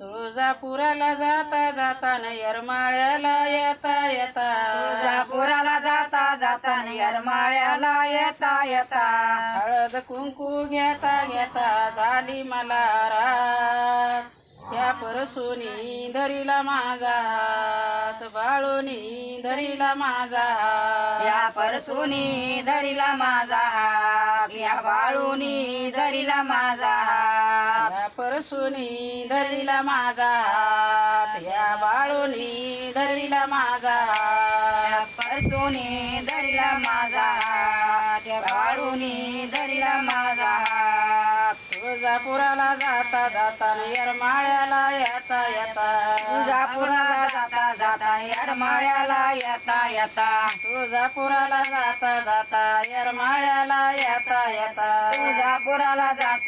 तुळजापुराला जाता जाता येरमाळ्याला येता येता. तुळजापुराला जाता जाता येरमाळ्याला येता येता. हळद कुंकू घेता घेता. झाली मला रात या परसुनी धरीला माझा बाळूनी धरीला माझा. या परसुनी धरिला माझा हात या बाळूनी धरिला माझा हात. या परसुनी धरीला माझा हात या बाळूनी धरीला माझा या हात. परसुनी धरिला माझा हात या बाळूनी धरिला माझा हात. तुळजापुराला जाता जाता येरमाळ्याला येता येता. तुळजापुराला जाता जाता येरमाळ्याला येता येता. तुळजापुराला जाता जाता येरमाळ्याला येता येता. तुळजापुराला जाता.